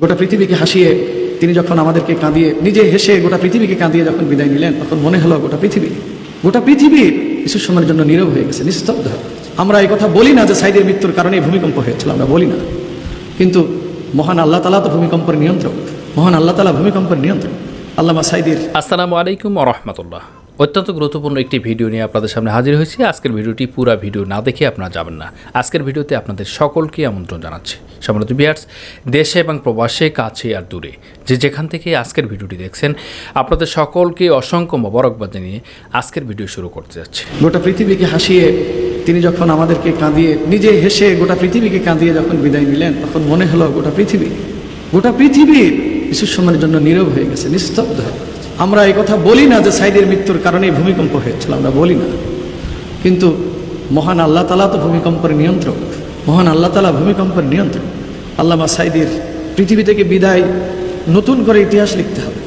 গোটা পৃথিবীকে হাসিয়ে তিনি যখন আমাদেরকে কাঁদিয়ে, নিজে হেসে গোটা পৃথিবীকে কাঁদিয়ে যখন বিদায় নিলেন, তখন মনে হলো গোটা পৃথিবী, গোটা পৃথিবীর কিছু সময়ের জন্য নীরব হয়ে গেছে, নিস্তব্ধ আমরা এই কথা বলি না যে সাইদের মৃত্যুর কারণে ভূমিকম্প হয়েছিল, আমরা বলি না। কিন্তু মহান আল্লাহ তালা তো ভূমিকম্পের নিয়ন্ত্রক, মহান আল্লাহ তালা ভূমিকম্পের নিয়ন্ত্রক। আল্লামা সাইদির আসসালামু আলাইকুম রহমতুল্লাহ। অত্যন্ত গুরুত্বপূর্ণ একটি ভিডিও নিয়ে আপনাদের সামনে হাজির হয়েছি। আজকের ভিডিওটি পুরো ভিডিও না দেখে আপনারা যাবেন না। আজকের ভিডিওতে আপনাদের সকলকে আমন্ত্রণ জানাচ্ছি। সম্মানিত বিয়ার্স দেশে এবং প্রবাসে, কাছে আর দূরে, যে যেখান থেকে আজকের ভিডিওটি দেখছেন, আপনাদের সকলকে অসংখ্য মোবারকবাদ জানিয়ে আজকের ভিডিও শুরু করতে যাচ্ছি। গোটা পৃথিবীকে হাসিয়ে তিনি যখন আমাদেরকে কাঁদিয়ে, নিজে হেসে গোটা পৃথিবীকে কাঁদিয়ে যখন বিদায় নিলেন, তখন মনে হলো গোটা পৃথিবী, গোটা পৃথিবীর কিছু সময়ের জন্য নীরব হয়ে গেছে, নিস্তব্ধ হয়ে। আমরা এই কথা বলি না যে সাইদের মৃত্যুর কারণে ভূমিকম্প হয়েছিল, আমরা বলি না। কিন্তু মহান আল্লাহ তালা তো ভূমিকম্পের নিয়ন্ত্রক। মহান আল্লাহ তালা ভূমিকম্পের নিয়ন্ত্রক। আল্লামা সাইদির পৃথিবী থেকে বিদায় নতুন করে ইতিহাস লিখতে হবে।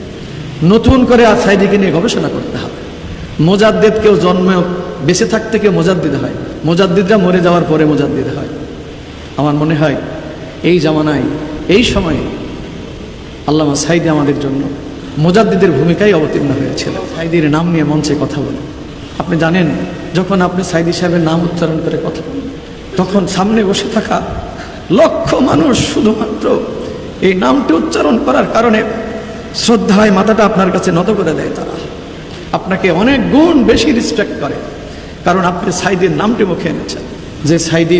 নতুন করে আর সাইদিকে নিয়ে গবেষণা করতে হবে। মোজাদ্দেদ কেউ জন্মে বেঁচে থাকতে কেউ মোজাদ্দিদ হয়? মোজাদ্দিদরা মরে যাওয়ার পরে মোজাদ্দিদ হয়। আমার মনে হয় এই জামানায়, এই সময়ে আল্লামা সাইদি আমাদের জন্য মোজাদ্দিদের ভূমিকায় অবতীর্ণ হয়েছিল সাইদির নাম নিয়ে মঞ্চে কথা বলেন আপনি জানেন, যখন আপনি সাইদি সাহেবের নাম উচ্চারণ করে কথা বলেন, তখন সামনে বসে থাকা লক্ষ মানুষ শুধুমাত্র এই নামটি উচ্চারণ করার কারণে শ্রদ্ধায় মাথাটা আপনার কাছে নত করে দেয় তারা। আপনাকে অনেক গুণ বেশি রেসপেক্ট করে, কারণ আপনি সাইদির নামটি মুখে এনেছেন। যে সাইদি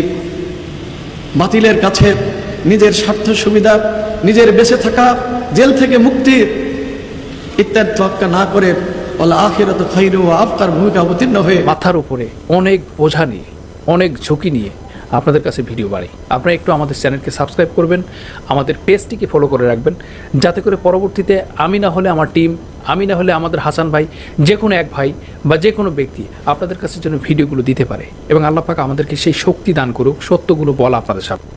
বাতিলের কাছে নিজের স্বার্থ সুবিধা, নিজের বেঁচে থাকা, জেল থেকে মুক্তি ইত্যাদি তোয়াক্কা না করে আখিরাত খৈর ও আফতার ভূমিকা অবতীর্ণ হয়ে মাথার উপরে অনেক বোঝা নিয়ে, অনেক ঝুঁকি নিয়ে আপনাদের কাছে ভিডিও বাড়ি আপনারা একটু আমাদের চ্যানেলকে সাবস্ক্রাইব করবেন, আমাদের পেজটিকে ফলো করে রাখবেন, যাতে করে পরবর্তীতে আমি না হলে আমার টিম আমি না হলে আমাদের হাসান ভাই, যে কোনো এক ভাই বা যে কোনো ব্যক্তি আপনাদের কাছে যেন ভিডিওগুলো দিতে পারে। এবং আল্লাহ পাক আমাদেরকে সেই শক্তি দান করুক, সত্যগুলো বলা আপনাদের সামনে।